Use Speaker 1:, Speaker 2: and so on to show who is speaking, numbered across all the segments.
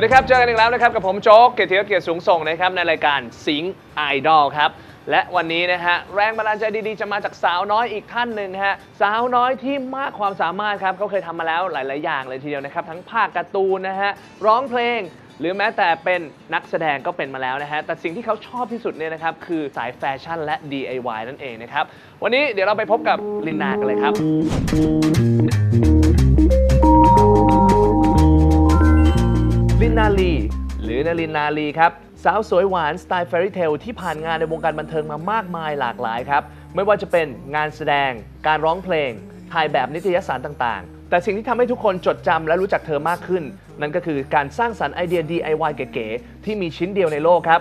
Speaker 1: สวัสดีครับ เจอกันอีกแล้วนะครับกับผมโจ๊กเกียรติเกียรติสูงส่งนะครับในรายการสิงไอดอลครับ และวันนี้นะฮะแรงบันดาลใจดีๆ จะมาจากสาวน้อยอีกท่านหนึ่งฮะสาวน้อยที่มากความสามารถครับเขาเคยทำมาแล้วหลาย ๆ อย่างเลยทีเดียวนะครับ ทั้งภาคการ์ตูนนะฮะร้องเพลง หรือแม้แต่เป็นนักแสดงก็เป็นมาแล้วนะฮะแต่สิ่งที่เขาชอบที่สุดเนี่ยนะครับคือสายแฟชั่นและ DIY นั่นเองนะครับวันนี้เดี๋ยวเราไปพบกับลินนากันเลยครับ นนาลี หรือนาลินนาลีครับ สาวสวยหวานสไตล์แฟรี่เทลที่ผ่านงานในวงการบันเทิงมามากมายหลากหลายครับ ไม่ว่าจะเป็นงานแสดง การร้องเพลง ถ่ายแบบนิตยสารต่างๆ แต่สิ่งที่ทำให้ทุกคนจดจำและรู้จักเธอมากขึ้น นั่นก็คือการสร้างสรรค์ไอเดีย DIY เก๋ๆที่มีชิ้นเดียวในโลกครับ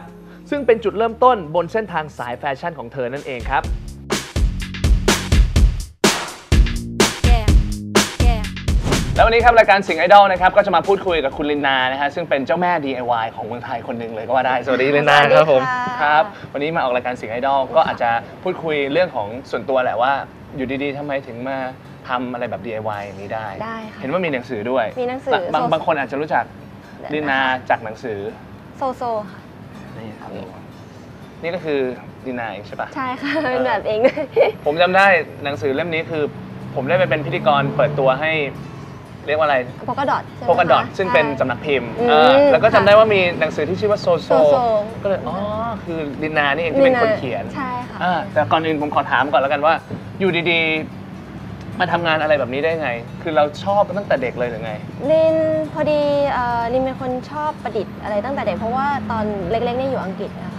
Speaker 1: ซึ่งเป็นจุดเริ่มต้นบนเส้นทางสายแฟชั่นของเธอนั่นเองครับ แล้ววันนี้ครับรายการสิงไอดอลนะครับก็จะมาพูดคุยกับคุณลินนานะฮะซึ่งเป็นเจ้าแม่ DIY ของเมืองไทยคนหนึ่งเลยก็ว่าได้ สวัสดีลินนาครับผม
Speaker 2: สวัสดีค่ะ
Speaker 1: ครับวันนี้มาออกรายการสิงไอดอลก็อาจจะพูดคุยเรื่องของส่วนตัวแหละว่า อยู่ดีๆทำไมถึงมาทำอะไรแบบ DIY อย่างนี้ได้
Speaker 2: ได้ค่ะ
Speaker 1: เห็นว่ามีหนังสือด้วย
Speaker 2: มีหนังสือ
Speaker 1: และบาง
Speaker 2: โซ
Speaker 1: บางคนอาจจะรู้จักลินนาจากหนังสือ
Speaker 2: โซโซค่ะ
Speaker 1: นี่ครับนี่ก็คือลินนาเองใช่ปะ
Speaker 2: ใช่ค่ะเป็นแบบเองด้วย
Speaker 1: ผมจำได้หนังสือเล่มนี้คือ ผมได้ไปเป็นพิธีกรเปิดตัวให้ เรียกว่าอะไร
Speaker 2: โพกดอทใช่ไหม
Speaker 1: โพกดอท
Speaker 2: คะ
Speaker 1: ซึ่งเป็น
Speaker 2: ใช่
Speaker 1: สำนักพิมพ์
Speaker 2: อืม
Speaker 1: อ่าแล้วก็จำ
Speaker 2: ค่ะ
Speaker 1: ได้ว่ามีหนังสือที่ชื่อว่าโซโซ
Speaker 2: โซโซ
Speaker 1: ก็เลยอ๋อคือลินนานี่เองที่เป็นคนเขียน
Speaker 2: ใช่ค่ะ
Speaker 1: อ่าแต่ก่อนอื่นผมขอถามก่อนแล้วกันว่า อยู่ดีๆ มาทำงานอะไรแบบนี้ได้ไง คือเราชอบตั้งแต่เด็กเลยหรือไง
Speaker 2: ลินพอดีเอ่อลินเป็นคนชอบประดิษฐ์อะไรตั้งแต่เด็กเพราะว่าตอนเล็กๆเนี่ยอยู่อังกฤษนะคะ
Speaker 1: อืม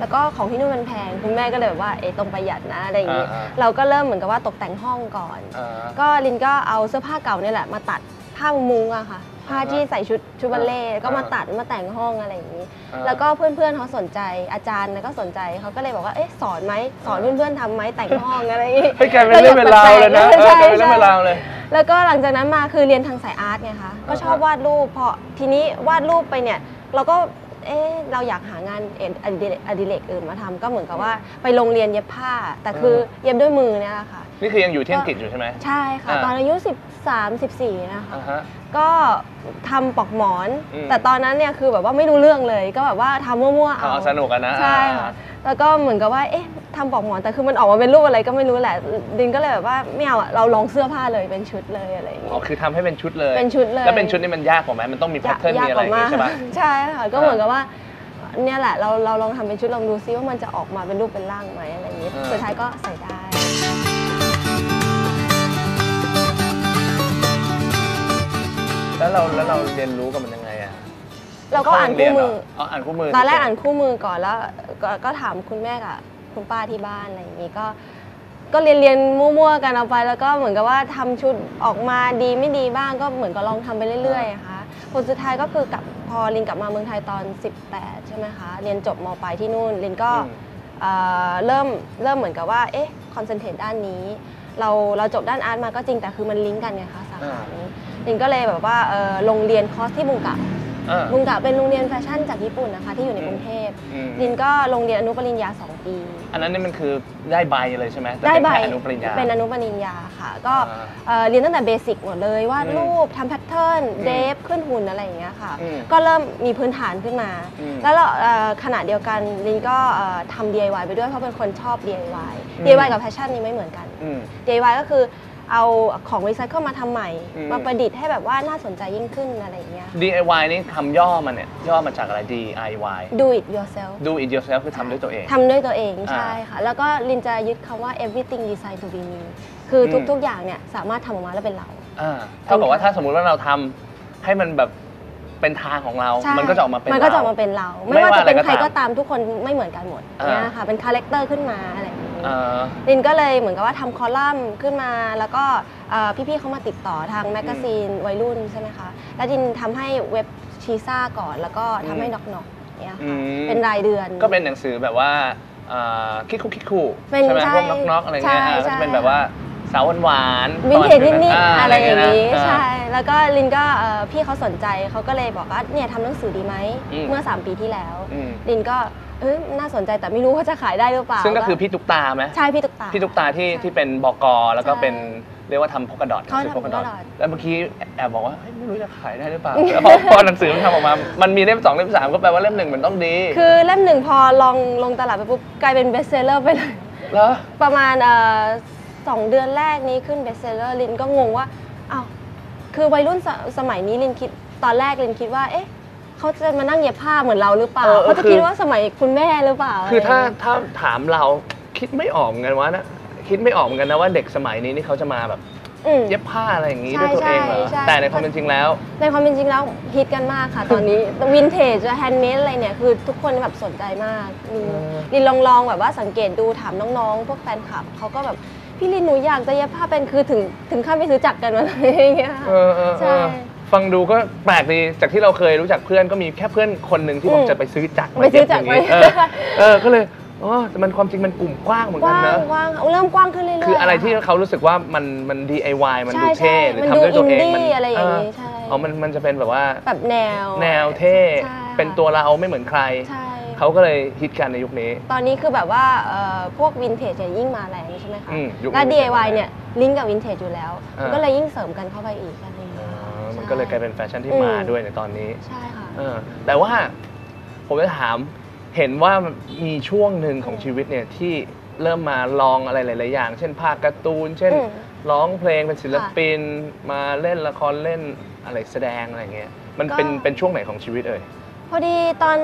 Speaker 2: แล้วก็ของที่นู่นมันแพงคุณแม่ก็เลยแบบว่าเอะต้องประหยัดนะอะไรอย่างนี้
Speaker 1: อ่าๆ
Speaker 2: เราก็เริ่มเหมือนกับว่าตกแต่งห้องก่อน
Speaker 1: อ่า
Speaker 2: ก็ลินก็เอาเสื้อผ้าเก่าเนี่ยแหละมาตัดผ้ามุ้งอะค่ะ ผ้าที่ใส่ชุดชุดบัลเล่ต์ก็มา
Speaker 1: อ่า
Speaker 2: ตัดมาแต่งห้องอะไรอย่างนี้
Speaker 1: อ่า
Speaker 2: แล้วก็เพื่อนๆเขาสนใจอาจารย์ก็สนใจเขาก็เลยบอกว่าเอ๊ะสอนไหมสอนเพื่อนๆทำไหมแต่งห้องอะไรอย่างนี้
Speaker 1: เฮ้ยกลายเป็นเรื่องเป็นราวเลยนะเออกลายเป็นเรื่องเป็นราวเลย
Speaker 2: แล้วก็หลังจากนั้นมาคือเรียนทางสายอาร์ตไงคะก็ชอบวาดรูปพอทีนี้วาดรูปไปเนี่ย เราก็ เอ๊ะเราอยากหางานเอ็นอดิเรกอดิเรกอื่นมาทำก็เหมือนกับว่าไปโรงเรียนเย็บผ้า แต่คือเย็บด้วยมือเนี่ยแหละค่ะ
Speaker 1: นี่คือยังอยู่ที่อังกฤษอยู่ใช่ไหม
Speaker 2: ใช่ค่ะ
Speaker 1: อ่า
Speaker 2: ตอนอายุ 13 14 นะคะ
Speaker 1: อ่าฮะ
Speaker 2: ก็ทำปลอกหมอน
Speaker 1: อืม
Speaker 2: แต่ตอนนั้นเนี่ยคือแบบว่าไม่รู้เรื่องเลย ก็แบบว่าทำมั่วๆเอา
Speaker 1: เอาสนุกกันนะ
Speaker 2: ใช่ค่ะแล้วก็เหมือนกับว่าเอ๊ะทำปลอกหมอนแต่คือมันออกมาเป็นรูปอะไรก็ไม่รู้แหละดินก็เลยแบบว่าไม่เอาอะเราลองเสื้อผ้าเลยเป็นชุดเลยอะไรอย่าง
Speaker 1: อ๋อ
Speaker 2: งี้
Speaker 1: คือทำให้เป็นชุดเลย
Speaker 2: เป็นชุดเลย
Speaker 1: แล้วเป็นชุดนี่มันยากกว่าไหมมันต้องมีแพทเทิร์นมีอะไรอย่างงี้ใช่ปะ
Speaker 2: ใช่ค่ะก็เหมือนกับว่าเนี่ยแหละเราเราลองทำเป็นชุดลองดูซิว่ามันจะออกมาเป็นรูปเป็นร่างไหมอะไรอย่างงี้
Speaker 1: อ่า
Speaker 2: สุดท้ายก็ใส่ได้
Speaker 1: แล้วเราแล้วเราเรียนรู้กับมันยังไงอะ
Speaker 2: เราก็อ่านคู่มือ
Speaker 1: อ๋ออ่านคู่มือ
Speaker 2: ตอนแรกอ่านคู่มือก่อนแล้วกก็ถามคุณแม่กับคุณป้าที่บ้านอะไรอย่างนี้ก็ ก็เรียนเรียนมั่วๆกันเอาไป แล้วก็เหมือนกับว่าทำชุดออกมาดีไม่ดีบ้างก็เหมือนกับลองทำไปเรื่อยๆอะค่ะผลสุดท้ายก็คือกลับพอลินกลับมาเมืองไทยตอน 18 ใช่ไหมคะ เรียนจบมปลายที่นู่นลินก็
Speaker 1: อืม
Speaker 2: เอ่อเริ่มเริ่มเหมือนกับว่าเอ๊ะคอนเซนเทรตด้านนี้ เราเราจบด้านอาร์ตมาก็จริงแต่คือมันลิงก์กันไงคะสาขานี้ ลินก็เลยแบบว่าเอ่อลงเรียนคอร์สที่บุงกะ
Speaker 1: อ่า
Speaker 2: บุงกะเป็นโรงเรียนแฟชั่นจากญี่ปุ่นนะคะ ที่อยู่ใน
Speaker 1: อืม
Speaker 2: กรุงเทพ
Speaker 1: อืม
Speaker 2: ลินก็ลงเรียนอนุปริญญา 2 ปี
Speaker 1: อันนั้นนี่มันคือได้ใบเลยใช่ไหมแต่
Speaker 2: ได้
Speaker 1: เป็น
Speaker 2: ใบ
Speaker 1: แค่อนุปริญญา
Speaker 2: เป็นอนุปริญญาค่ะ ก็
Speaker 1: อ่า
Speaker 2: เอ่อเรียนตั้งแต่เบสิกหมดเลยวาด
Speaker 1: อืม
Speaker 2: รูปทำแพทเทิร์น
Speaker 1: อืม
Speaker 2: เดฟขึ้นหุ่นอะไรอย่างเงี้ยค่ะ
Speaker 1: อืม
Speaker 2: ก็เริ่มมีพื้นฐานขึ้นมา
Speaker 1: อืม
Speaker 2: แล้วเราเอ่อขณะเดียวกันลินก็เอ่อทำ DIY ไปด้วยเพราะเป็นคนชอบ DIY
Speaker 1: อืม
Speaker 2: DIY กับแฟชั่นนี่ไม่เหมือนกัน
Speaker 1: อืม
Speaker 2: DIY ก็คือ เอาของรีไซเคิลมาทำใหม่
Speaker 1: อืม
Speaker 2: มาประดิษฐ์ให้แบบว่าน่าสนใจยิ่งขึ้นอะไรอย่างเงี้ย
Speaker 1: DIY นี่คำย่อมันเนี่ยย่อมาจากอะไร DIY
Speaker 2: Do it yourself
Speaker 1: Do it yourself คือทำด้วยตัวเอง
Speaker 2: ทำด้วยตัวเอง
Speaker 1: อ่า
Speaker 2: ใช่ค่ะ แล้วก็ลินจะยึดคำว่า everything design to be me คืออ
Speaker 1: ม
Speaker 2: ทุกๆอย่างเนี่ยสามารถทำออกมาแล้วเป็นเรา
Speaker 1: อ่าเท่ากับว่าถ้าสมมุติว่าเราทำให้มันแบบเป็นทางของเรา
Speaker 2: ใช่
Speaker 1: มันก็จะออกมาเป็น
Speaker 2: มันก็จะอ
Speaker 1: เรา
Speaker 2: อกมาเป็นเรา
Speaker 1: ไม่
Speaker 2: ไม่ว่า
Speaker 1: ว่า
Speaker 2: จะเป็น
Speaker 1: อะไรก็
Speaker 2: ใครก็
Speaker 1: ตาม
Speaker 2: ตามทุกคนไม่เหมือนกันหมด
Speaker 1: อ่า
Speaker 2: เนี่ยค่ะเป็นคาแรคเตอร์ขึ้นมาอะไรอย่างนี้
Speaker 1: อ่า
Speaker 2: ลินก็เลยเหมือนกับว่าทำคอลัมน์ขึ้นมา แล้วก็เอ่อพี่ๆเขามาติดต่อทางแมกกาซีนวัยรุ่นใช่ไหมคะ แล้วลินทำให้เว็บชีซ่าก่อน แล้วก็ทำให้
Speaker 1: อืม
Speaker 2: น็อกน็อกเนี่ย
Speaker 1: อื
Speaker 2: ค่ะ
Speaker 1: ม
Speaker 2: เป็นรายเดือน
Speaker 1: ก็เป็นหนังสือแบบว่าอ่าคิกคุกคิกคู
Speaker 2: เป็น
Speaker 1: ใช่ไหม
Speaker 2: ใช่
Speaker 1: พวกน็อกๆอะไรเงี้ย
Speaker 2: ใช่
Speaker 1: อ่าก็
Speaker 2: ใช่
Speaker 1: จะเป็นแบบว่าสาวหวานๆ
Speaker 2: วินเทจนิดาๆอะไรอย่างนี้
Speaker 1: เงี้ยนะ
Speaker 2: ใช่ แล้วก็ลินก็เอ่อพี่เขาสนใจเขาก็เลยบอกว่าเนี่ยทำหนังสือดีไหม
Speaker 1: อืม
Speaker 2: เมื่อ 3 ปีที่แล้ว
Speaker 1: อืม
Speaker 2: ลินก็ เอ้ยน่าสนใจแต่ไม่รู้ว่าจะขายได้หรือเปล่า
Speaker 1: ซึ่งก็คือพี่ตุ๊กตาไหม
Speaker 2: ใช่พี่ตุ๊กตา
Speaker 1: พี่ตุ๊กตาที่
Speaker 2: ใช่
Speaker 1: ที่เป็นบกแล้วก็
Speaker 2: ใช่
Speaker 1: เป็นเรียกว่าทำพกกระดอท
Speaker 2: เขา
Speaker 1: ซื้อ
Speaker 2: ทำ
Speaker 1: พกกระดอท
Speaker 2: polka dot
Speaker 1: แล้วเมื่อกี้แอบบอกว่าเฮ้ยไม่รู้จะขายได้หรือเปล่าแล้วพอพอหนังสือมันทำออกมา มันมีเล่มสองเล่มสามก็แปลว่าเล่มหนึ่งมันต้องดี
Speaker 2: คือเล่มหนึ่งพอลองลงตลาดไปปุ๊บกลายเป็นเบสเซลเลอร์ไปเลย
Speaker 1: เหรอ
Speaker 2: ประมาณเอ่อสองเดือนแรกนี้ขึ้นเบสเซลเลอร์ลินก็งงว่าอ้าวคือวัยรุ่นสสมัยนี้ลินคิดตอนแรกลินคิดว่าเอ๊ะ เขาจะมานั่งเย็บผ้าเหมือนเราหรือเปล่า
Speaker 1: เออเออ
Speaker 2: เขาจะ
Speaker 1: คือ
Speaker 2: คิดว่าสมัยคุณแม่หรือเปล่า
Speaker 1: คือถ้าะ
Speaker 2: ไรย่งเงี้ย
Speaker 1: ถ้าถามเราคิดไม่ออกเหมือนกันว่านะคิดไม่ออกเหมือนกันนะว่าเด็กสมัยนี้นี่เขาจะมาแบบ
Speaker 2: อืม
Speaker 1: เย็บผ้าอะไรอย่างนี้
Speaker 2: ใช่
Speaker 1: ด้วยตัวเองเหรอ
Speaker 2: ใช่ใช่
Speaker 1: แต่ในความเป็นจริงแล้ว
Speaker 2: ในความเป็นจริงแล้วฮิตกันมากค่ะ ตอนนี้วินเทจแฮนด์เมดอะไรเนี่ยคือทุกคนแบบสนใจมากลิน
Speaker 1: เออ
Speaker 2: ลินลองลองแบบว่าสังเกตดูถามน้องๆ พวกแฟนคลับเขาก็แบบพี่ลินหนูอยากจะเย็บผ้าเป็นคือถึงถึงขั้นไปซื้อจักรกันมาอะไรอย่างเงี้ยค่ะ
Speaker 1: เออเออเอ
Speaker 2: ใช่
Speaker 1: อ ฟังดูก็แปลกดีจากที่เราเคยรู้จักเพื่อนก็มีแค่เพื่อนคนหนึ่งที่บอก
Speaker 2: อืม
Speaker 1: จะไปซื้อจักร
Speaker 2: ไปซื้อจักร
Speaker 1: มาเย็บอย่างนี้
Speaker 2: ไป
Speaker 1: เออเออก็เลยอ๋อแต่มันความจริงมันกลุ่มกว้างเหมือน
Speaker 2: ก
Speaker 1: กัน
Speaker 2: ว้าง
Speaker 1: นะ
Speaker 2: กว้างเอาเริ่มกว้างขึ้นเรื่อยๆ
Speaker 1: คืออะไรที่
Speaker 2: ค่ะ
Speaker 1: เขารู้สึกว่ามันมัน DIY มันดู
Speaker 2: ใช่
Speaker 1: เท่
Speaker 2: ใช่
Speaker 1: หรือ
Speaker 2: มัน
Speaker 1: ทำด้วยตัวเอง
Speaker 2: ดู
Speaker 1: มัน
Speaker 2: indie อะไรอย่างนี้
Speaker 1: เใช่อ๋อมันมันจะเป็นแบบว่า
Speaker 2: แบบแนว
Speaker 1: แนวเท่
Speaker 2: ใช่ค่ะ
Speaker 1: เป็นตัวเราไม่เหมือนใคร
Speaker 2: ใช่
Speaker 1: เขาก็เลยฮิตกันในยุคนี้
Speaker 2: ตอนนี้คือแบบว่าเอ่อพวกวินเทจเนี่ยยิ่งมาแรงใช่ไหมคะ
Speaker 1: อืมยุคนี้
Speaker 2: แล้ว
Speaker 1: มัน
Speaker 2: DIY
Speaker 1: มาแรง
Speaker 2: เนี่ยลิงก์กับวินเทจอยู่แล้ว
Speaker 1: อ่ามั
Speaker 2: มันก็เลยยิ่งเสริมกันเข้าไปอีกอะไร
Speaker 1: มัน
Speaker 2: ใช่
Speaker 1: ก็เลยกลายเป็นแฟชั่นที่
Speaker 2: อืม
Speaker 1: มาด้วยในตอนนี้
Speaker 2: ใช่ค่ะ
Speaker 1: เออแต่ว่าผมจะถามเห็นว่ามีช่วงหนึ่งของชีวิตเนี่ยที่เริ่มมาลองอะไรหลายๆอย่าง เช่นภาคการ์ตูน เช่น
Speaker 2: อืม
Speaker 1: ร้องเพลงเป็นศิลปิน มาเล่นละครเล่นอะไรแสดงอะไรเงี้ย มันเป็น
Speaker 2: ก็
Speaker 1: เป็นช่วงไหนของชีวิตเอ่ย
Speaker 2: พอดีตอน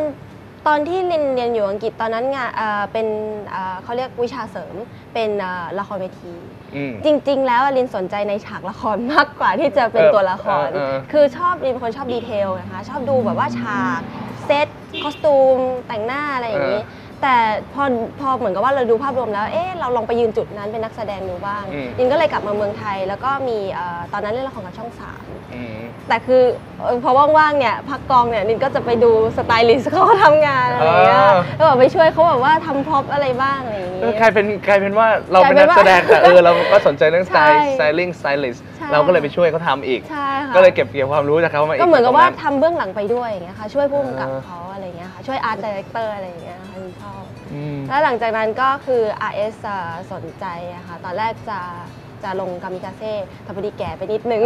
Speaker 2: ตอนที่เรียนเรียนอยู่อังกฤษตอนนั้นงานเอ่อเป็นเอ่อเขาเรียกวิชาเสริมเป็นเอ่อละครเวที
Speaker 1: อืม
Speaker 2: จริง ๆ แล้วลินสนใจในฉากละครมากกว่าที่จะเป็น
Speaker 1: เออ
Speaker 2: ตัวละคร
Speaker 1: เออเออ
Speaker 2: คือชอบลินเป็นคนชอบดีเทลนะคะ ชอบดูแบบว่าฉากเซตคอสตูม แต่งหน้าอะไรอย่างนี้ แต่พอพอเหมือนกับว่าเราดูภาพรวมแล้ว เอ๊ะเราลองไปยืนจุดนั้นเป็นนักแสดงดูบ้าง
Speaker 1: อืม
Speaker 2: ลินก็เลยกลับมาเมืองไทย แล้วก็มีเอ่อตอนนั้นเล่นละครกับช่องสาม
Speaker 1: อืม
Speaker 2: แต่คือเอ่อพอว่างๆเนี่ยพักกองเนี่ยลินก็จะไปดูสไตลิสต์เขาทำงานอะไรอย่างเงี้ย
Speaker 1: อ่า
Speaker 2: แล้วแบบไปช่วยเขาแบบว่าทำพร็อพอะไรบ้างอะไรอย่าง
Speaker 1: เออ
Speaker 2: งี้
Speaker 1: กลายเป็นกลายเป็นว่าเราเป็น
Speaker 2: กลายเป็
Speaker 1: นั
Speaker 2: น
Speaker 1: ก
Speaker 2: ว่า
Speaker 1: แสดงแต่เออเราก็สนใจเรื่องสไตล์
Speaker 2: ใช่
Speaker 1: สไตลิ่งสไตลิส
Speaker 2: ใช่
Speaker 1: เราก็เลยไปช่วยเขาทำอีก
Speaker 2: ใช่ค่ะ
Speaker 1: ก็เลยเก็บเกี่ยวความรู้จากเขามาอีก
Speaker 2: ก็เหมือนกับว่า
Speaker 1: ตรง
Speaker 2: ทำเบื้องหลังไปด้วยอย่างเงี้ยค่ะช่วยผู้กำกับ
Speaker 1: อ่า
Speaker 2: เขาอะไรอย่างเงี้ยค่ะช่วยอาร์ตดีเรคเตอร์อะไรอย่างเงี้ยค่ะลินชอบ
Speaker 1: อืม
Speaker 2: แล้วหลังจากนั้นก็คือ RS อะสนใจอะค่ะตอนแรกจะ จะลงกามิกาเซ่แต่พอดีแก่ไปนิดนึง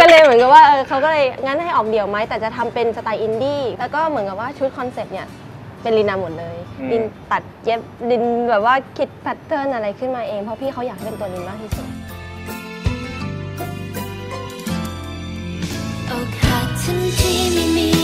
Speaker 2: ก็เลยเหมือนกับว่าเออเขาก็เลยงั้นให้ออกเดี่ยวไหมแต่จะทำเป็นสไตล์อินดี้แล้วก็เหมือนกับว่าชุดคอนเซ็ปต์เนี่ยเป็นลินาหมดเลย
Speaker 1: อืม
Speaker 2: ลินตัดเย็บลินแบบว่าคิดแพทเทิร์นอะไรขึ้นมาเองเพราะพี่เขาอยากให้เป็นตัวลินมากที่สุด
Speaker 3: อกหักทั้งที่ไม่มีความ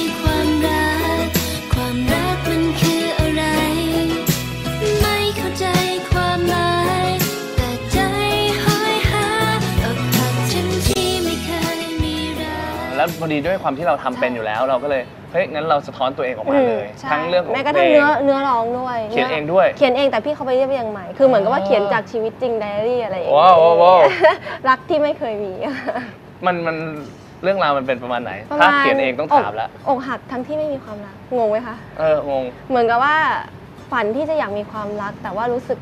Speaker 3: แล้
Speaker 1: วพอดีด้วยความที่เราทำเป็นอยู่แล้ว เราก็เลยเฮ้ยงั้นเราสะท้อนตัวเองออกมาเลย
Speaker 2: ใช่
Speaker 1: ทั้งเรื่องของ
Speaker 2: แม้กระ
Speaker 1: เพล
Speaker 2: ทั่ง
Speaker 1: ง
Speaker 2: เนื้อเนื้อร้องด้วย
Speaker 1: เขียนเองด้วย
Speaker 2: เขียนเองแต่พี่เขาไปเรียบเรียงใหม่คือเหมือนกับว่า
Speaker 1: อ๋อ
Speaker 2: เขียนจากชีวิตจริงไดอารี่อะไรอย่างเงี้
Speaker 1: ว้าวยว้าวว้าว
Speaker 2: รักที่ไม่เคยมี
Speaker 1: มันมันเรื่องราวมันเป็นประมาณไหน
Speaker 2: ประ
Speaker 1: ถ้า
Speaker 2: มาณ
Speaker 1: เขียนเองต้องถามแล้ว
Speaker 2: อกอกหักทั้งที่ไม่มีความรักงงไหมคะ
Speaker 1: เอองง
Speaker 2: เหมือนกับว่าฝันที่จะอยากมีความรัก แต่ว่ารู้สึก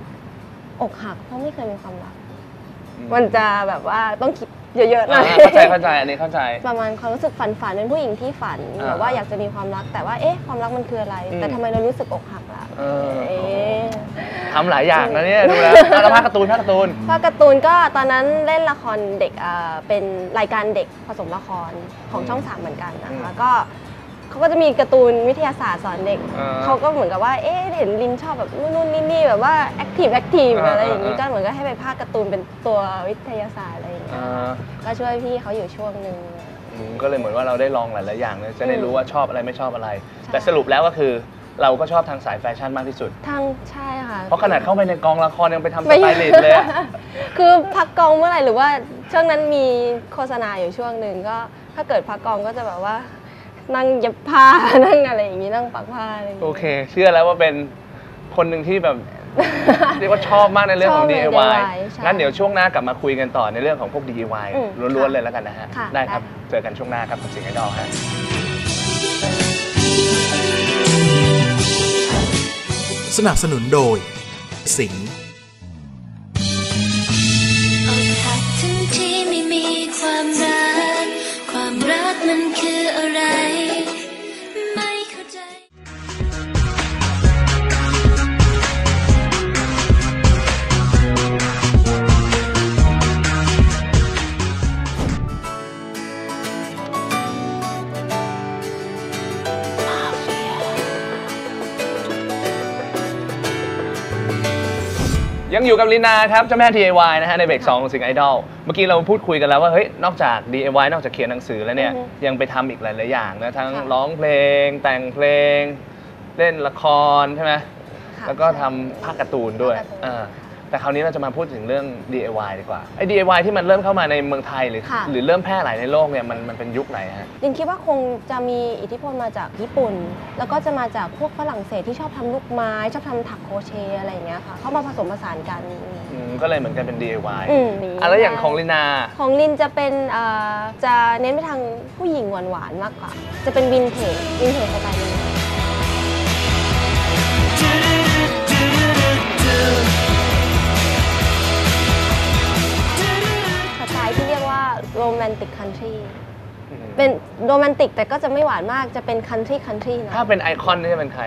Speaker 2: อกหักเพราะไม่เคยมีความรัก มันจะแบบว่าต้องคิด เยอะๆหน่
Speaker 1: อ่า
Speaker 2: อย
Speaker 1: เข้าใจเข้าใจอันนี้เข้าใจ
Speaker 2: ประมาณความรู้สึกฝันฝันเป็นผู้หญิงที่ฝัน
Speaker 1: อ่า
Speaker 2: แบบว่าอยากจะมีความรักแต่ว่าเอ๊ะความรักมันคืออะไร
Speaker 1: อืม
Speaker 2: แต่ทำไมเรารู้สึกอกหักล่ะ
Speaker 1: เออ
Speaker 2: เอ๊ะ
Speaker 1: ทำหลายอย่างนะเนี่ยดูแล้วอะแล้วภาคการ์ตูนภาคการ์ตูน
Speaker 2: ภาคการ์ตูนก็ตอนนั้นเล่นละครเด็กเอ่อเป็นรายการเด็กผสมละครของช่องสามเหมือนกันนะ
Speaker 1: อื
Speaker 2: คะ
Speaker 1: ม
Speaker 2: ก็ เขาก็จะมีการ์ตูนวิทยาศาสตร์สอนเด็ก
Speaker 1: อ่า
Speaker 2: เขาก็เหมือนกับว่า เอ๊ะเห็นลินชอบแบบนู่นนู่นนี่นี่แบบว่าแอคทีฟแอคทีฟ
Speaker 1: อ่า
Speaker 2: อะไรอย่างนี้
Speaker 1: อ่า
Speaker 2: ก็เหมือนก็ให้ไปภาคการ์ตูนเป็นตัววิทยาศาสตร์อะไรอย่างเงี้ย
Speaker 1: อ่า
Speaker 2: ก็ช่วยพี่เขาอยู่ช่วงหนึ่ง
Speaker 1: อืมก็เลยเหมือนว่าเราได้ลองหลายๆอย่างเลยจะได้
Speaker 2: อืม
Speaker 1: รู้ว่าชอบอะไรไม่ชอบอะไร
Speaker 2: ใช่
Speaker 1: แต่สรุปแล้วก็คือเราก็ชอบทางสายแฟชั่นมากที่สุด
Speaker 2: ทางใช่ค่ะ
Speaker 1: เพราะขนาดเข้าไปในกองละครยังไปทำส
Speaker 2: ไม่
Speaker 1: ไตลิสต์เลยอะ
Speaker 2: คือพักกองเมื่อไหร่หรือว่าช่วงนั้นมีโฆษณาอยู่ช่วงหนึ่งก็ถ้าเกิดพักกองก็จะแบบว่า นั่งเย็บผ้า นั่งอะไรอย่างนี้นั่งปักผ้าอะไรอย่าง
Speaker 1: โอ
Speaker 2: นี้
Speaker 1: เค เชื่อแล้วว่าเป็นคนหนึ่งที่แบบ เรียกว่าชอบมากในเรื่องของ
Speaker 2: ชอบใน
Speaker 1: DIY
Speaker 2: DIY ใช่
Speaker 1: งั้นเดี๋ยวช่วงหน้ากลับมาคุยกันต่อในเรื่องของพวก DIY
Speaker 2: อืม
Speaker 1: ล้วนๆ
Speaker 2: ค่ะ
Speaker 1: เลยแล้วกันนะฮะ
Speaker 2: ค่ะ
Speaker 1: ได้ครับ
Speaker 2: ได้
Speaker 1: เจอกันช่วงหน้าครับกับสิงห์ไอดอลฮะ
Speaker 4: สนับสนุนโดย สิงห์
Speaker 3: อ
Speaker 1: ยู่กับลินาครับเจ้าแม่ DIY นะฮะในเบรก2ของสิงไอดอลเมื่อกี้เราพูดคุยกันแล้วว่าเฮ้ยนอกจาก DIY นอกจากเขียนหนังสือแล้วเนี่ย
Speaker 2: อือฮึ
Speaker 1: ยังไปทำอีกหลายๆอย่างนะทั้ง
Speaker 2: ค่ะ
Speaker 1: ร้องเพลง แต่งเพลง เล่นละครใช่ไหม
Speaker 2: ค่ะ
Speaker 1: แล้วก็
Speaker 2: ใช่
Speaker 1: ทำภาคการ์ตูนด้วย
Speaker 2: ภาคการ์ตูน
Speaker 1: อ่า
Speaker 2: ค่ะ
Speaker 1: แต่คราวนี้เราจะมาพูดถึงเรื่อง DIY ดีกว่าไอ้ DIY ที่มันเริ่มเข้ามาในเมืองไทยหรือ
Speaker 2: ค่ะ
Speaker 1: หรือเริ่มแพร่หลายในโลกเนี่ยมันมันเป็นยุคไหนฮะ
Speaker 2: ลินคิดว่าคงจะมีอิทธิพลมาจากญี่ปุ่น แล้วก็จะมาจากพวกฝรั่งเศสที่ชอบทำลูกไม้ ชอบทำถักโครเชต์อะไรอย่างเงี้ยค่ะ เข้ามาผสมผสานกัน
Speaker 1: อืมก็เลยเหมือนกันเป็น DIY
Speaker 2: อืมนี้
Speaker 1: อะแล้วอย่างของลินา
Speaker 2: ของลินจะเป็นเอ่อจะเน้นไปทางผู้หญิงหวานๆมากกว่า จะเป็นวินเทจวินเทจสไตล์นี้ โรแมนติกคันทรีเป็นโรแมนติกแต่ก็จะไม่หวานมากจะเป็นคันทรีคันทรีนะ
Speaker 1: ถ้าเป็นไอคอนนี่จะเป็นใคร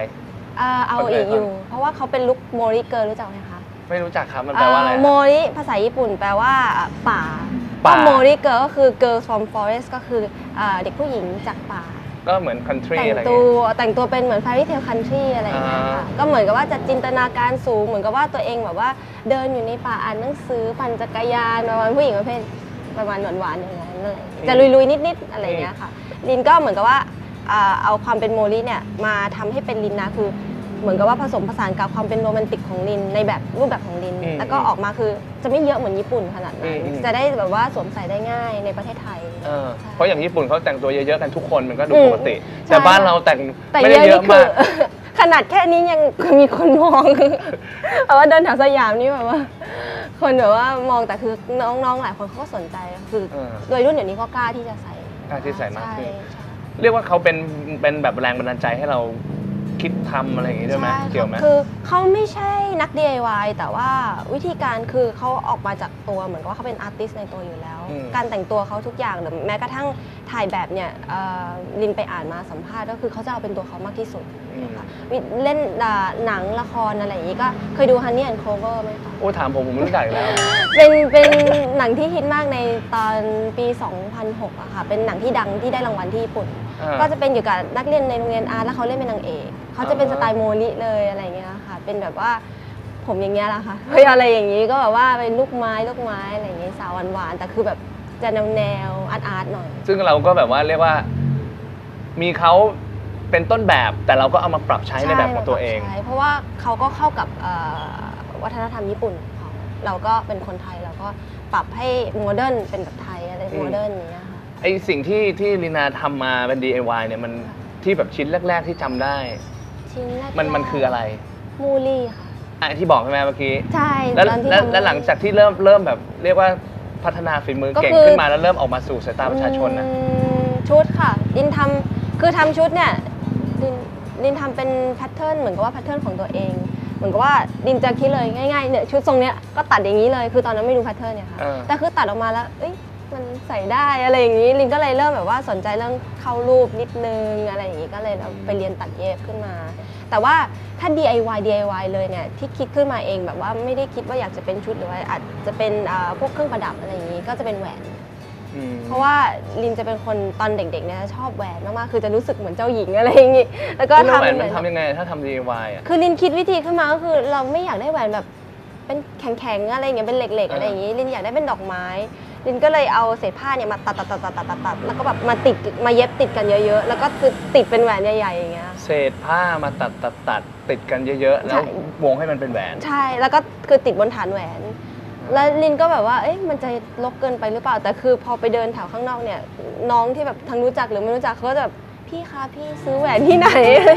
Speaker 2: เอ่อเอา
Speaker 1: คนไหน
Speaker 2: อีก
Speaker 1: ครับ
Speaker 2: อยู่ เพราะว่าเขาเป็นลุคโมริเกิร์รู้จักไหมคะ
Speaker 1: ไม่รู้จักครับมันแปลว่าอะไร
Speaker 2: เอ่อ
Speaker 1: ฮะ
Speaker 2: โมริภาษาญี่ปุ่นแปลว่าป่า
Speaker 1: ป่า
Speaker 2: โมริเกิร์ก็คือ girls from forest ก็คือเอ่อเด็กผู้หญิงจากป่า
Speaker 1: ก็เหมือน country
Speaker 2: แต่ง
Speaker 1: อะไร
Speaker 2: ตั
Speaker 1: เงี้
Speaker 2: วยแต่งตัวเป็นเหมือน fairy tale country อะไรอย่างเงี้ยค่ะ
Speaker 1: อ่า
Speaker 2: ก็เหมือนกับว่าจะจินตนาการสูงเหมือนกับว่าตัวเองแบบว่าเดินอยู่ในป่าอ่านหนังสือปั่นจักรยานประมาณผู้หญิงประเภท ประมาณหวานๆอย่างนั้นเลย จะลุยๆ นิดๆอะไรอย่างเงี้ยค่ะ ลินก็เหมือนกับว่าอ่าเอาความเป็นโมริเนี่ยมาทำให้เป็นลินนะคือเหมือนกับว่าผสมผสานกับความเป็นโรแมนติกของลินในแบบรูปแบบของลิน
Speaker 1: อืม
Speaker 2: แล้วก็ออกมาคือจะไม่เยอะเหมือนญี่ปุ่นขนาดนั้น
Speaker 1: อืมอืม
Speaker 2: จะได้แบบว่าสวมใส่ได้ง่ายในประเทศไทย
Speaker 1: เออ
Speaker 2: ใช่
Speaker 1: เพราะอย่างญี่ปุ่นเขาแต่งตัวเยอะๆกันทุกคนมันก็ดู
Speaker 2: อืม
Speaker 1: ปกติ
Speaker 2: ใช่
Speaker 1: แต่บ้านเราแต่ง
Speaker 2: แต่
Speaker 1: ไม่
Speaker 2: เย
Speaker 1: ได้
Speaker 2: อะ
Speaker 1: เย
Speaker 2: นี่
Speaker 1: อะ
Speaker 2: คื
Speaker 1: มา
Speaker 2: อก ขนาดแค่นี้ยังมีคนมองแต่ว่าเดินแถวสยามนี่แบบว่า คนแบบว่ามองแต่คือน้องๆหลายคนเขาก็สนใจคือ
Speaker 1: เออ
Speaker 2: โดยรุ่นเดี๋ยวนี้ก็กล้าที่จะใส่
Speaker 1: กล้าที่ใส่มากขึ้น
Speaker 2: ใช่ใช่
Speaker 1: เรียกว่าเขาเป็นเป็นแบบแรงบันดาลใจให้เรา คิดทำอะไรอย่างงี้ด้วยไหม
Speaker 2: ใช่
Speaker 1: เกี่ยวไหม
Speaker 2: ค่ะคือเขาไม่ใช่นัก DIY แต่ว่าวิธีการคือเขาออกมาจากตัวเหมือนกับว่าเขาเป็นอาร์ติสในตัวอยู่แล้ว
Speaker 1: อืม
Speaker 2: การแต่งตัวเขาทุกอย่างหรือแม้กระทั่งถ่ายแบบเนี่ยเอ่อลินไปอ่านมาสัมภาษณ์ก็คือเขาจะเอาเป็นตัวเขามากที่สุด
Speaker 1: อืม
Speaker 2: ค่ะวิเล่นอ่าหนังละครอะไรอย่างนี้ก็เคยดู Honey and Clover ไหมคะ
Speaker 1: โอ้ถามผมผมไม่รู้จักอีกแล้ว
Speaker 2: เป็นเป็นหนังที่ฮิตมากในตอนปี 2006อะค่ะ เป็นหนังที่ดังที่ได้รางวัลที่ญี่ปุ่น
Speaker 1: อ่า
Speaker 2: ก็จะเป็นเกี่ยวกับนักเรียนในโรงเรียนอาร์ตแล้วเขาเล่นเป็นนางเอกเขาจะเป็น
Speaker 1: อ่า
Speaker 2: สไตล์โมลิเลยอะไรอย่างเงี้ยค่ะ เป็นแบบว่าผมอย่างเงี้ยแหละค่ะเฮ้ยอะไรอย่างงี้ก็แบบว่าเป็นลูกไม้ลูกไม้อะไรอย่างงี้สาวหวานๆแต่คือแบบจะแนวแนวอาร์ตอาร์ตหน่อย
Speaker 1: ซึ่งเราก็แบบว่าเรียกว่า มีเขาเป็นต้นแบบแต่เราก็เอามาปรับใช้ในแบบของตัวเอง
Speaker 2: ใช่เพราะว่าเขาก็เข้ากับเอ่อวัฒนธรรมญี่ปุ่นของเราก็เป็นคนไทยเราก็ปรับให้โมเดิร์นเป็นแบบไทยอะไร
Speaker 1: อืม
Speaker 2: โมเดิร์นอย่างเงี้ยค่ะ
Speaker 1: ไอสิ่งที่ที่ลีนาทำมาเป็น DIY เนี่ยมันที่แบบชิ้นแรก ๆ ที่จำได้
Speaker 2: ชิ้นแรก
Speaker 1: มันมันคืออะไร
Speaker 2: มูลี่ค่ะ
Speaker 1: อะที่บอกใช่ไหมเมื่อกี้
Speaker 2: ใช่
Speaker 1: แล้ว
Speaker 2: ตอนที่
Speaker 1: แล้ว
Speaker 2: ทำ
Speaker 1: แล้วหลังจากที่เริ่มเริ่มแบบ เรียกว่าพัฒนาฝีมือ
Speaker 2: ก็
Speaker 1: เก่ง
Speaker 2: คือ
Speaker 1: ขึ้นมาแล้วเริ่มออกมาสู่สายตาประชาชนนะ
Speaker 2: อืมชุดค่ะลินทำคือทำชุดเนี่ยลินลินทำเป็นแพทเทิร์นเหมือนกับว่าแพทเทิร์นของตัวเอง เหมือนกับว่าลินจะคิดเลยง่ายๆเนี่ยชุดทรงเนี้ยก็ตัดอย่างนี้เลย คือตอนนั้นไม่รู้แพทเทิร์นเนี่ยค่ะ
Speaker 1: เออ
Speaker 2: แต่คือตัดออกมาแล้วเอ้ย มันใส่ได้อะไรอย่างนี้ลินก็เลยเริ่มแบบว่าสนใจเรื่องเข้ารูปนิดนึงอะไรอย่างนี้ก็เลยเราไปเรียนตัดเย็บขึ้นมา แต่ว่าถ้า DIY DIY เลยเนี่ยที่คิดขึ้นมาเองแบบว่าไม่ได้คิดว่าอยากจะเป็นชุดหรือว่าอาจจะเป็นอ่าพวกเครื่องประดับอะไรอย่างนี้ก็จะเป็นแหวน
Speaker 1: อืม
Speaker 2: เพราะว่าลินจะเป็นคนตอนเด็กๆเนี่ยชอบแหวนมากๆคือจะรู้สึกเหมือนเจ้าหญิงอะไรอย่างงี้แล้วก็
Speaker 1: แล้ว
Speaker 2: ทำ
Speaker 1: แหวน
Speaker 2: เห
Speaker 1: มั
Speaker 2: มือนน
Speaker 1: ทำยังไงถ้าทำ DIY อะ
Speaker 2: คือลินคิดวิธีขึ้นมาก็คือเราไม่อยากได้แหวนแบบเป็นแข็งๆอะไรอย่างเงี้ยเป็นเหล็กๆ
Speaker 1: อ่า
Speaker 2: อะไรอย่างงี้ลินอยากได้เป็นดอกไม้ ลินก็เลยเอาเศษผ้าเนี่ยมาตัดตัดตัดตัดตัดตัดตัดแล้วก็แบบมาติดมาเย็บติดกันเยอะๆ แล้วก็ติดเป็นแหวนใหญ่ๆอย่างเงี้ย
Speaker 1: เศษผ้ามาตัดตัดตัดติดกันเยอะๆ แล้ววงให้มันเป็นแหวน
Speaker 2: ใช่ แล้วก็คือติดบนฐานแหวน แล้วลินก็แบบว่า เอ๊ะมันจะลกเกินไปหรือเปล่า แต่คือพอไปเดินแถวข้างนอกเนี่ย น้องที่แบบทั้งรู้จักหรือไม่รู้จักเขาก็จะแบบพี่คะพี่ซื้อแหวนที่ไหนอะไร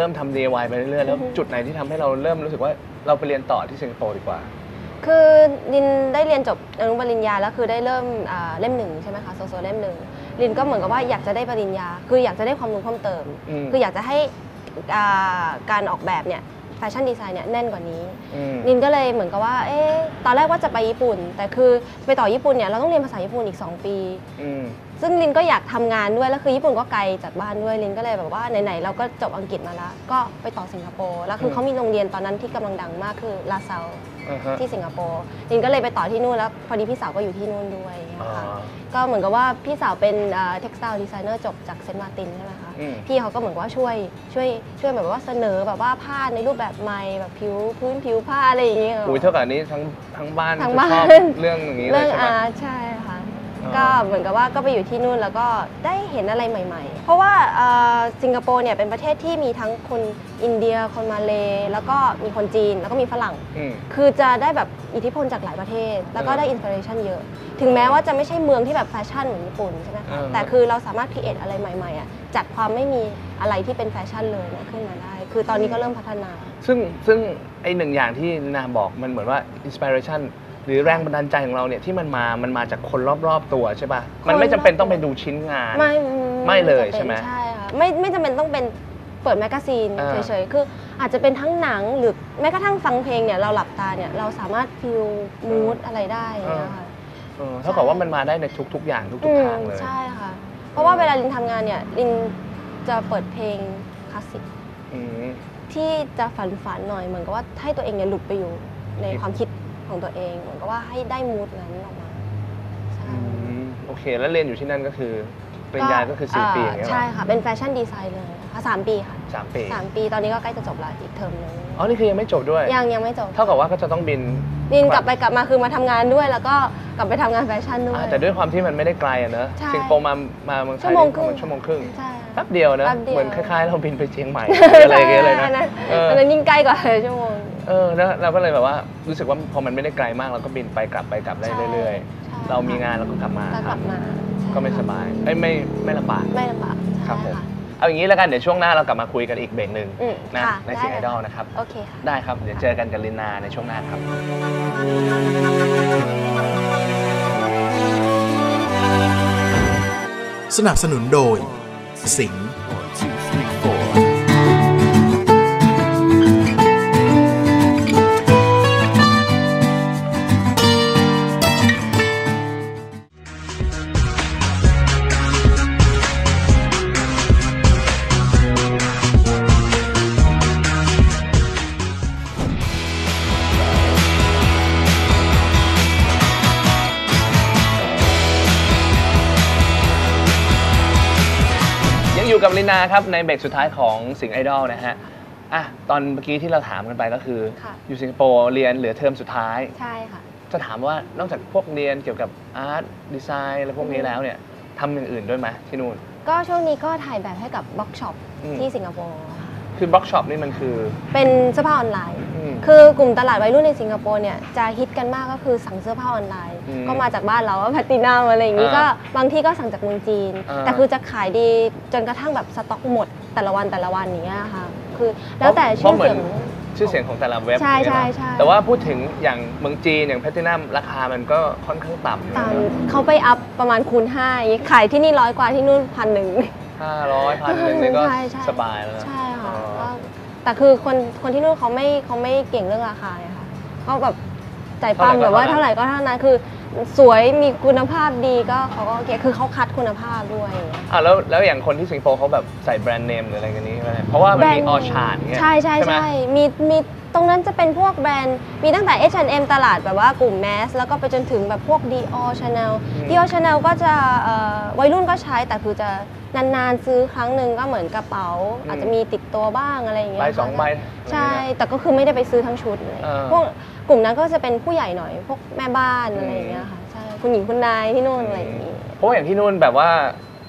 Speaker 2: เริ่
Speaker 1: มทำ DIY ไปเรื่อยๆ แล้วจุดไหนที่ทำให้เราเริ่มรู้สึกว่าเราไปเรียนต่อที่สิงคโปร์ดีกว่า
Speaker 2: คือลินได้เรียนจบอนุปริญญาแล้วคือได้เริ่มอ่าเล่มหนึ่งใช่ไหมคะโซโซเล่มหนึ่งลินก็เหมือนกับว่าอยากจะได้ปริญญา คืออยากจะได้ความรู้เพิ่มเติม
Speaker 1: อืม
Speaker 2: คืออยากจะให้อ่าการออกแบบเนี่ยแฟชั่นดีไซน์เนี่ยแน่นกว่านี้
Speaker 1: อืม
Speaker 2: ลินก็เลยเหมือนกับว่า เอ๊ะ ตอนแรกว่าจะไปญี่ปุ่น แต่คือไปต่อญี่ปุ่นเนี่ย เราต้องเรียนภาษาญี่ปุ่นอีก 2 ปี
Speaker 1: อืม
Speaker 2: ซึ่งลินก็อยากทำงานด้วยแล้วคือญี่ปุ่นก็ไกลจากบ้านด้วยลินก็เลยแบบว่าไหนๆเราก็จบอังกฤษมาแล้ว ก็ไปต่อสิงคโปร์แล้วคือเขามีโรงเรียนตอนนั้นที่กำลังดังมากคือลาซา
Speaker 1: อ่าฮะ
Speaker 2: ที่สิงคโปร์ลินก็เลยไปต่อที่นู่นแล้วพอดีพี่สาวก็อยู่ที่นู่นด้วยอย่างเงี้ย
Speaker 1: อ่า
Speaker 2: ค่ะก็เหมือนกับว่าพี่สาวเป็นเท็กซ์ไ i ลดีไซเนอร์จบจากเซนต์มาร์ตินใช่ไหมคะ
Speaker 1: อืม
Speaker 2: พี่เขาก็เหมือนว่าช่วยช่วยช่วยแบบว่าเสนอแบบว่าผ้าในรูปแบบใหม่แบบผิวพื้นผิวผ้าอะไรอย่างเงี้ย
Speaker 1: อุ้ยเท่ากับนี้ทั้งทั้งบ้าน
Speaker 2: ทั้ง
Speaker 1: จะ
Speaker 2: บ้าน
Speaker 1: ชอบเรื่องอย่างนี้เล
Speaker 2: เรื่
Speaker 1: ย
Speaker 2: อง
Speaker 1: ใช่ไหม
Speaker 2: อาร์ตใช่ค่ะ
Speaker 1: อ๋อ
Speaker 2: ก็เหมือนกับว่าก็ไปอยู่ที่นู่นแล้วก็ได้เห็นอะไรใหม่ ๆ เพราะว่าเอ่อสิงคโปร์เนี่ยเป็นประเทศที่มีทั้งคนอินเดียคนมาเลแล้วก็มีคนจีนแล้วก็มีฝรั่ง
Speaker 1: อืม
Speaker 2: คือจะได้แบบอิทธิพลจากหลายประเทศ แล้วก็
Speaker 1: เออ
Speaker 2: ได้อินสปิเรชันเยอะ ถึงแม้ว่าจะไม่ใช่เมืองที่แบบแฟชั่นเหมือนญี่ปุ่นใช่ไหม
Speaker 1: เอ
Speaker 2: คะ
Speaker 1: อ
Speaker 2: แต่คือเราสามารถครีเอทอะไรใหม่ๆอะจากความไม่มีอะไรที่เป็นแฟชั่นเลยนะขึ้นมาได้ คือตอนนี้ก็เริ่มพัฒนา
Speaker 1: ซึ่งซึ่งไอหนึ่งอย่างที่นาบอกมันเหมือนว่าอินสปิเรชัน หรือแรงบันดาลใจของเราเนี่ยที่มันมา มันมาจากคนรอบๆตัวใช่ป่ะมันไม่จำเป็นต้องไปดูชิ้นงาน
Speaker 2: ไม่
Speaker 1: ไม่เลย
Speaker 2: จำป็น
Speaker 1: ใช่ไหม
Speaker 2: ใช่ค่ะไม่ไม่จำเป็นต้องเป็นเปิดแมกกาซีน
Speaker 1: อ่า
Speaker 2: เฉยๆคืออาจจะเป็นทั้งหนังหรือแม้กระทั่งฟังเพลงเนี่ยเราหลับตาเนี่ยเราสามารถฟิลมูดอะไรได้อย่างเงี้ยค่ะ
Speaker 1: เออเท่ากับว่ามันมาได้ในทุก ๆ อย่างทุก
Speaker 2: อื
Speaker 1: ๆ
Speaker 2: ม
Speaker 1: ทางเลย
Speaker 2: ใช่ค่ะ เพราะว่าเวลาลินทำงานเนี่ยลินจะเปิดเพลงคลาสสิก
Speaker 1: อืม
Speaker 2: ที่จะฝันฝันๆหน่อยเหมือนกับว่าให้ตัวเองเนี่ยหลุดไปอยู่ในความคิด ของตัวเองเหมือนกับว่าให้ได้มูดนั้นออกมาใช่
Speaker 1: อืมโอเค แล้วเรียนอยู่ที่นั่นก็คือปริญญาก็คือสี่ปีอย่างเงี้ยเหร
Speaker 2: ใช่
Speaker 1: อ
Speaker 2: ค่ะ เป็นแฟชั่นดีไซน์เลยค่ะสามปีค่ะ
Speaker 1: สามปี
Speaker 2: สามปี ตอนนี้ก็ใกล้จะจบแล้วอีกเทอมนึง
Speaker 1: อ๋อนี่คือยังไม่จบด้วย
Speaker 2: ยังยังไม่จบ
Speaker 1: เท่ากับว่าก็จะต้องบิน
Speaker 2: ลินกลับไปกลับมาคือมาทำงานด้วย แล้วก็กลับไปทำงานแฟชั่นด้วย
Speaker 1: อ่าแต่ด้วยความที่มันไม่ได้ไกลอะเนอะ
Speaker 2: ใช่
Speaker 1: สิงคโปร์มามาเมืองไทย
Speaker 2: ชั่วโมง
Speaker 1: นี่ประมาณ
Speaker 2: ครึ่ง
Speaker 1: ชั่วโมงครึ่ง
Speaker 2: ใช่
Speaker 1: แป๊บเดียวนะ
Speaker 2: แป๊บเดียว
Speaker 1: เหมือนคล้ายๆ เราบินไปเชียงใหม่อะไรอย่างเงี้ยเลยนะ
Speaker 2: ใช่
Speaker 1: เออ
Speaker 2: อันนั้นยิ่งใกล้กว่าชั่วโมง
Speaker 1: เออแล้วเราก็เลยแบบว่ารู้สึกว่าพอมันไม่ได้ไกลมากเราก็บินไปกลับไปกลับได้
Speaker 2: ใช่
Speaker 1: เรื่อย
Speaker 2: ใช่
Speaker 1: ๆ เรามีงานเราก็กลับมา
Speaker 2: ก็กลับมา
Speaker 1: ก็ไม่สบายเอ้ยไม่ไม่ลำบาก
Speaker 2: ไม่ลำบาก
Speaker 1: ครับผม
Speaker 2: ใช่ะ
Speaker 1: เอาอย่างนี้แล้วกันเดี๋ยวช่วงหน้าเรากลับมาคุยกันอีกเบรกหนึ่ง
Speaker 2: อืม
Speaker 1: นะ
Speaker 2: ค่ะ
Speaker 1: ในสิ่ง
Speaker 2: ได้
Speaker 1: ไอ
Speaker 2: เลย
Speaker 1: ดอลนะครับ
Speaker 2: โอเคค่ะ
Speaker 1: ได้ครับ เดี๋ยวเจอกันกับลินนาในช่วงหน้าครับ
Speaker 4: สนับสนุนโดย สิงห์
Speaker 1: อยู่กับลินาครับในเบรกสุดท้ายของสิงห์ไอดอลนะฮะอะตอนเมื่อกี้ที่เราถามกันไปก็คือ
Speaker 2: ค่ะ
Speaker 1: อยู่สิงคโปร์เรียนเหลือเทอมสุดท้าย
Speaker 2: ใช่ค่ะ
Speaker 1: จะถามว่านอกจากพวกเรียนเกี่ยวกับอาร์ตดีไซน์อะไรพวกนี้แล้วเนี่ยทำอย่างอื่นด้วยไหมที่นู่น
Speaker 2: ก็ช่วงนี้ก็ถ่ายแบบให้กับบล็อกช็อป
Speaker 1: อืม
Speaker 2: ที่สิงคโปร์ค่ะ
Speaker 1: คือบล็อกช็อปนี่มันคือ
Speaker 2: เป็นเสื้อผ้าออนไลน์
Speaker 1: อืม
Speaker 2: คือกลุ่มตลาดวัยรุ่นในสิงคโปร์เนี่ยจะฮิตกันมากก็คือสั่งเสื้อผ้าออนไลน์
Speaker 1: อืม
Speaker 2: ก็มาจากบ้านเราแพตตินัมอะไรอย่างนี้
Speaker 1: อ่า
Speaker 2: ก็บางที่ก็สั่งจากเมืองจีน
Speaker 1: อ่า
Speaker 2: แต่คือจะขายดีจนกระทั่งแบบสต็อกหมดแต่ละวันแต่ละวันอย่างเงี้ยค่ะคือแล้วแต่ชื่อเสียง
Speaker 1: ชื่อเสียงของแต่ละเว็บ
Speaker 2: ใช่
Speaker 1: อย่างเงี้ย
Speaker 2: ใช่
Speaker 1: เนอะ
Speaker 2: ใช่
Speaker 1: แต่ว่าพูดถึงอย่างเมืองจีนอย่างแพทินัมราคามันก็ค่อนข้างต่ำ
Speaker 2: ตามเขาไปอัพประมาณคูณ5อย่างงี้ขายที่นี่ร้อยกว่าที่นู่นพันหนึ่ง
Speaker 1: ห้าร้อยพันหนึ่งนี่ก็
Speaker 2: ใช่ใช่
Speaker 1: สบายแล้วนะ
Speaker 2: ใช่ค่ะ
Speaker 1: อ๋อ
Speaker 2: ก็ แต่คือคนคนที่นู่นเขาไม่เขาไม่เก่งเรื่องราคาไงค่ะเขาแบบใจายปั้มแบบว่าเท่าไหร่ก็เท่านั้นคือ สวยมีคุณภาพดีก็เขาก็โอเคคือเขาคัดคุณภาพด้วย
Speaker 1: อ่าแล้วแล้วอย่างคนที่สิงคโปร์เขาแบบใส่แบรนด์เนมหรืออะไรกันนี้ใช่ไหมเพราะว่ามันมี
Speaker 2: แบรนด์
Speaker 1: ออชาร์ดเงี้ย
Speaker 2: ใช่ใช่
Speaker 1: ไหม
Speaker 2: ใช่มีมีตรงนั้นจะเป็นพวกแบรนด์ มีตั้งแต่ H&M ตลาดแบบว่ากลุ่มแมส แล้วก็ไปจนถึงแบบพวก Dior Chanel
Speaker 1: อืม
Speaker 2: Dior Chanel ก็จะเอ่อวัยรุ่นก็ใช้แต่คือจะ นานๆซื้อครั้งหนึ่งก็เหมือนกระเป๋าอาจจะมีติดตัวบ้างอะไรอย่างเงี้
Speaker 1: ใบ
Speaker 2: ย
Speaker 1: สอง
Speaker 2: ค่ะ
Speaker 1: ใบ
Speaker 2: ใช่ แต่ก็คือไม่ได้ไปซื้อทั้งชุดเลย
Speaker 1: เออ
Speaker 2: พวกกลุ่มนั้นก็จะเป็นผู้ใหญ่หน่อย พวกแม่บ้าน
Speaker 1: อืม
Speaker 2: อะไรอย่างเงี้ยค่ะใช่คุณหญิงคุณนายที่นู่นอะไรอย่างงี้
Speaker 1: เพราะว่าอย่างที่นู่นแบบว่า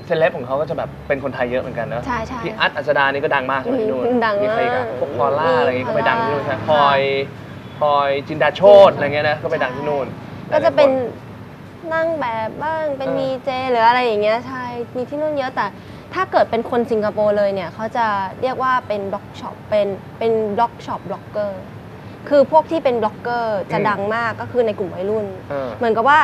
Speaker 1: เซเลบของเขาก็จะแบบเป็นคนไทยเยอะเหมือนกันเนอะ
Speaker 2: ใช่ใช่
Speaker 1: พี่อัดอัศดานี่ก็ดังมากเลยที่นู่น
Speaker 2: อืมดัง
Speaker 1: มีใครอีกอะ
Speaker 2: มาก
Speaker 1: พวกพอลล่า
Speaker 2: มี
Speaker 1: อะไรอย่างงี้ก็ไปดังที่นู่นใช่ไหมพล
Speaker 2: ค่ะ
Speaker 1: อยพลอยจินดาโชตอะไรเงี้ยนะก็ไปดังที่นู่น
Speaker 2: ก็จะเป็น
Speaker 1: หลายๆค
Speaker 2: นั่งแบบบ้างเป็น
Speaker 1: เออ
Speaker 2: วีเจหรืออะไรอย่างเงี้ยใช่มีที่นู่นเยอะแต่ถ้าเกิดเป็นคนสิงคโปร์เลยเนี่ยเขาจะเรียกว่าเป็นบล็อกช็อปเป็นเป็นบล็อกช็อปบล็อกเกอร์คือพวกที่เป็นบล็อกเกอร์จะ
Speaker 1: อืม
Speaker 2: ดังมากก็คือในกลุ่มวัยรุ่น
Speaker 1: เออ
Speaker 2: เหมือนกับว่า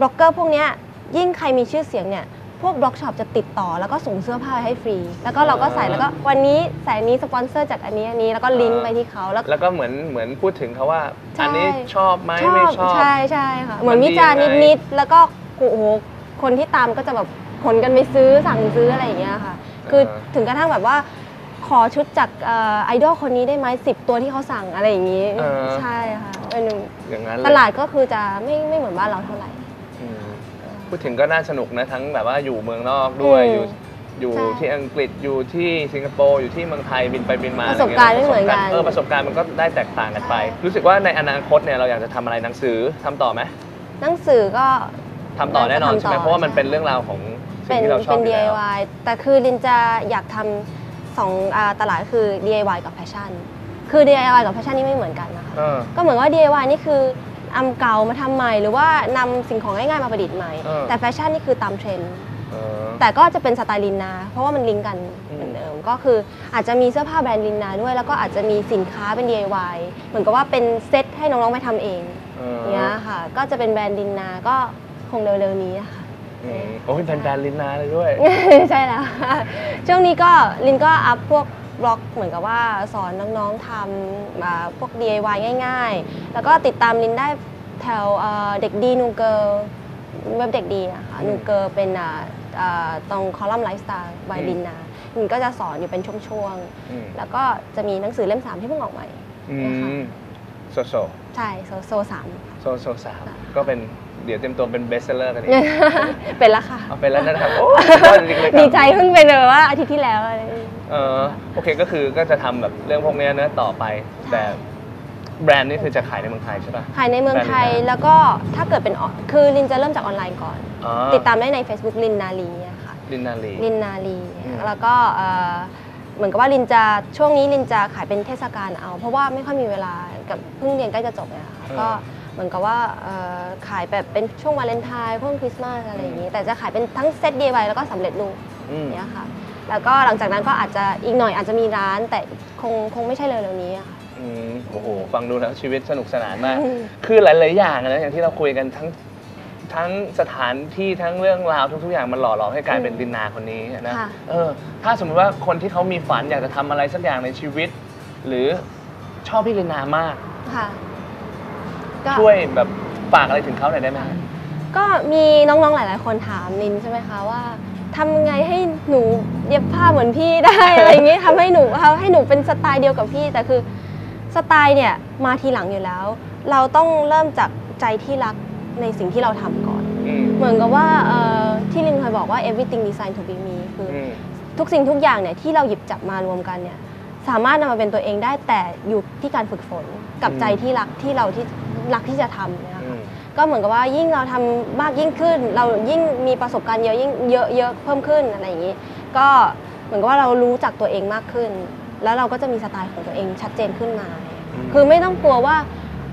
Speaker 2: บล็อกเกอร์พวกเนี้ยยิ่งใครมีชื่อเสียงเนี่ย พวกบล็อกช็อปจะติดต่อแล้วก็ส่งเสื้อผ้าให้ฟรี แล้วก็เราก็ใส่แล้วก็วันนี้ใส่อันนี้สปอนเซอร์จากอันนี้อันนี้แล้วก็ลิงก์ไปที่เขาแล้ว
Speaker 1: แล้วก็เหมือนเหมือนพูดถึงเขาว่า
Speaker 2: ใช่
Speaker 1: อันนี้ชอบไหมไม่ชอบ
Speaker 2: ใช่ใช่ค่ะ เหมือน
Speaker 1: มันดี
Speaker 2: วิจารณ์
Speaker 1: ยังไง
Speaker 2: นิดๆแล้วก็โอ้โหคนที่ตามก็จะแบบขนกันไปซื้อสั่งซื้ออะไรอย่างเงี้ยค่ะ คือถึงกระทั่งแบบว่า ขอชุดจากเอ่อไอดอลคนนี้ได้ไหมสิบตัวที่เขาสั่งอะไรอย่างงี้
Speaker 1: เออ
Speaker 2: ใช่ค่ะเป็น
Speaker 1: อย่างนั้นเลย
Speaker 2: ตลาดก็คือจะไม่ไม่เหมือนบ้านเราเท่าไหร่
Speaker 1: อืม พูดถึงก็น่าสนุกนะทั้งแบบว่าอยู่เมืองนอกด้วย
Speaker 2: อืม
Speaker 1: อยู่อยู่
Speaker 2: ใช่
Speaker 1: ที่อังกฤษอยู่ที่สิงคโปร์อยู่ที่เมืองไทยบินไปบินมา
Speaker 2: ประสบการณ์ไม่เหมือนกัน
Speaker 1: เออประสบการณ์มันก็ได้แตกต่างกันไป รู้สึกว่าในอนาคตเนี่ยเราอยากจะทำอะไรหนังสือทำต่อไหม
Speaker 2: หนังสือก็
Speaker 1: ทำต่อแน่นอน
Speaker 2: น่าจะ
Speaker 1: ใช่ไหม
Speaker 2: ทำต่อ
Speaker 1: เพราะว่ามัน
Speaker 2: ใช่
Speaker 1: เป็นเรื่องราวของสิ่
Speaker 2: เป็
Speaker 1: ง
Speaker 2: น
Speaker 1: ที่เราชอ
Speaker 2: เป็
Speaker 1: บ
Speaker 2: น
Speaker 1: อยู่แล้ว
Speaker 2: DIY แต่คือลินจะอยากทำสองอาตลาดคือ DIY กับแฟชั่นคือ DIY กับแฟชั่นนี่ไม่เหมือนกันนะคะ
Speaker 1: เออ
Speaker 2: ก็เหมือนว่า DIY นี่คือ อำเก่ามาทำใหม่ หรือว่านำสิ่งของง่ายๆมาประดิษฐ์ใหม่
Speaker 1: เออ
Speaker 2: แต่แฟชั่นนี่คือตามเทรนด์
Speaker 1: เออ
Speaker 2: แต่ก็จะเป็นสไตล์ลินนา เพราะว่ามันลิงก์กัน
Speaker 1: อืม
Speaker 2: เหมือนเดิมก็คืออาจจะมีเสื้อผ้าแบรนด์ลินนาด้วย แล้วก็อาจจะมีสินค้าเป็น DIY เหมือนกับว่าเป็นเซตให้น้องๆไปทำเอง
Speaker 1: เออ
Speaker 2: เนี้ยค่ะ ก็จะเป็นแบรนด์ลินนาก็คงเร็วๆนี้ค่ะ
Speaker 1: อืมโอ้ยเป็นแบรนด์ลินนาเลยด้วย
Speaker 2: ใช่แล้ว ช่วงนี้ก็ลินก็อัพพวก บล็อกเหมือนกับว่าสอนน้องๆทำอ่าพวก DIY ง่าย ๆ แล้วก็ติดตามลินได้แถวเอ่อเด็กดีนูเกิลเว็บเด็กดีนะคะ
Speaker 1: อืม
Speaker 2: นูเกิลเป็นอ่าอ่าตรงคอลัมน์ไลฟ์สไตล์บาย
Speaker 1: อืม
Speaker 2: ลินนาลินก็จะสอนอยู่เป็นช่วง
Speaker 1: อืม
Speaker 2: ๆแล้วก็จะมีหนังสือเล่ม 3 ที่เพิ่งออกใหม่
Speaker 1: อื
Speaker 2: นะคะ
Speaker 1: มโซโซ
Speaker 2: ใช่โซโซสาม
Speaker 1: โซโซสามก็เป็นเดี๋ยวเต็มตัวเป็นเบสเซอร์กันอีก
Speaker 2: เป็นแล้วค่ะ
Speaker 1: เอาเป็นแล้วนะครับโอ้สุดยอดจริงๆเลยค
Speaker 2: ดี
Speaker 1: รับ
Speaker 2: ใจเพิ่งเป็นเลยว่าอาทิตย์ที่แล้ว อะไรอย่างงี้
Speaker 1: เออโอเคก็คือก็จะทำแบบเรื่องพวกเนี้ยเนื้อะต่อไป แต่แบรนด์นี่คือจะขายในเมืองไทยใช่ป่ะ
Speaker 2: ขายในเมืองไทย
Speaker 1: แบรนด์ลินนา
Speaker 2: แล้วก็ถ้าเกิดเป็นออนคือลินจะเริ่มจากออนไลน์ก่อน
Speaker 1: อ๋อ
Speaker 2: ติดตามได้ใน Facebook ลินนาลีอะค่ะ
Speaker 1: ลินนาลี
Speaker 2: ลินนาลี
Speaker 1: อืม
Speaker 2: แล้วก็เอ่อเหมือนกับว่าลินจะช่วงนี้ลินจะขายเป็นเทศกาลเอา เพราะว่าไม่ค่อยมีเวลากับเพิ่งเรียนใกล้จะจบเนี่ยค่ะก็เหมือนกับว่าเอ่อขายแบบเป็นช่วงวาเลนไทน์ช่วงคริสต์มาสอะไรอย่างนี้ แต่จะขายเป็นทั้งเซต DIY แล้วก็สำเร็จรูป
Speaker 1: อืม
Speaker 2: เนี่ยค่ะ แล้วก็หลังจากนั้นก็อาจจะอีกหน่อยอาจจะมีร้านแต่คงคงไม่ใช่เร็วๆนี้อะค่ะ
Speaker 1: อืมโอ้โห ฟังดูแล้วชีวิตสนุกสนานมาก
Speaker 2: อืม
Speaker 1: คือหลาย ๆ อย่างอะนะ อย่างที่เราคุยกันทั้งทั้งสถานที่ทั้งเรื่องราวทุก ๆ อย่างมันหล่อหลอมให้กลายเป็นดินนาคนนี้นะ
Speaker 2: ค่ะ
Speaker 1: เออ ถ้าสมมติว่าคนที่เขามีฝันอยากจะทำอะไรสักอย่างในชีวิต หรือชอบพี่ลินนามาก
Speaker 2: ค่ะก็
Speaker 1: ช่วยแบบฝากอะไรถึงเขาหน่อยได้ไหม
Speaker 2: ก็มีน้องๆ หลาย ๆ คนถามลินใช่ไหมคะว่า ทำยังไงให้หนูเย็บผ้าเหมือนพี่ได้ อะไรอย่างงี้ทำให้หนูทำให้หนูเป็นสไตล์เดียวกับพี่ แต่คือสไตล์เนี่ยมาทีหลังอยู่แล้ว เราต้องเริ่มจากใจที่รักในสิ่งที่เราทำก่อน
Speaker 1: อืม
Speaker 2: เหมือนกับว่าเอ่อที่ลินเคยบอกว่า everything design to be me คืออ
Speaker 1: อืม
Speaker 2: ทุกสิ่งทุกอย่างเนี่ยที่เราหยิบจับมารวมกันเนี่ยสามารถนำมาเป็นตัวเองได้แต่อยู่ที่การฝึกฝนกับ
Speaker 1: อืม
Speaker 2: ใจที่รักที่เราที่รักที่จะทำเนี่ย
Speaker 1: อื
Speaker 2: ค่ะ
Speaker 1: ม
Speaker 2: ก็เหมือนกับว่ายิ่งเราทำมากยิ่งขึ้น เรายิ่งมีประสบการณ์เยอะยิ่งเยอะเยอะเพิ่มขึ้นอะไรอย่างนี้ ก็เหมือนกับว่าเรารู้จักตัวเองมากขึ้น แล้วเราก็จะมีสไตล์ของตัวเองชัดเจนขึ้นมา
Speaker 1: อืม
Speaker 2: คือไม่ต้องกลัวว่า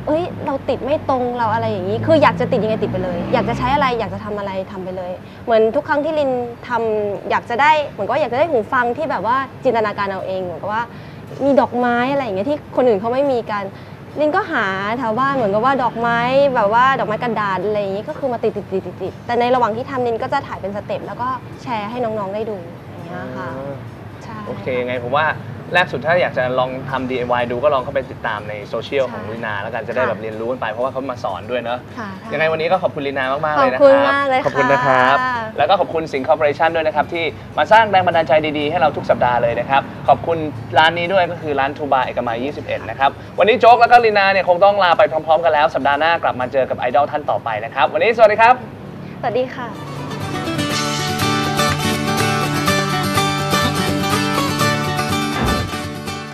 Speaker 2: เอ้ยเราติดไม่ตรงเราอะไรอย่างนี้ คืออยากจะติดยังไงติดไปเลย อยากจะใช้อะไรอยากจะทำอะไรทำไปเลย เหมือนทุกครั้งที่ลินทำอยากจะได้เหมือนก็อยากจะได้หูฟังที่แบบว่าจินตนาการเอาเองเหมือนกับว่ามีดอกไม้อะไรอย่างเงี้ยที่คนอื่นเขาไม่มีกัน ลินก็หาแถวบ้านเหมือนกับว่าดอกไม้แบบว่าดอกไม้กระดาษอะไรอย่างงี้ก็คือมาติดติดติดติดติดแต่ในระหว่างที่ทำลินก็จะถ่ายเป็นสเต็ปแล้วก็แชร์ให้น้องๆได้ดูอย่างเงี้ยค่ะใช่
Speaker 1: โอเคยังไงผมว่า แรกสุดถ้าอยากจะลองทำ DIY ดูก็ลองเข้าไปติดตามในโซเชียลของลินาแล้วกันจะได้แบบเรียนรู้กันไปเพราะว่าเขามาสอนด้วยเนอะ
Speaker 2: ค่ะ
Speaker 1: ยังไงวันนี้ก็ขอบคุณลีนามากๆเลยนะค
Speaker 2: ขอบคุณ
Speaker 1: รับ
Speaker 2: มากเลย
Speaker 1: ขอบคุณ
Speaker 2: ค่ะ
Speaker 1: นะครับแล้วก็ขอบคุณสิงห์คอร์ปอเรชันด้วยนะครับ ที่มาสร้างแรงบันดาลใจดีๆ ให้เราทุกสัปดาห์เลยนะครับ ขอบคุณร้านนี้ด้วยก็คือร้านทูบาเอกมัย 21 นะครับ วันนี้โจ๊กแล้วก็ลีนาเนี่ยคงต้องลาไปพร้อมๆ กันแล้ว สัปดาห์หน้ากลับมาเจอกับไอดอลท่านต่อไปนะครับ วันนี้สวัสดีครับ
Speaker 2: สวัสดีค่ะ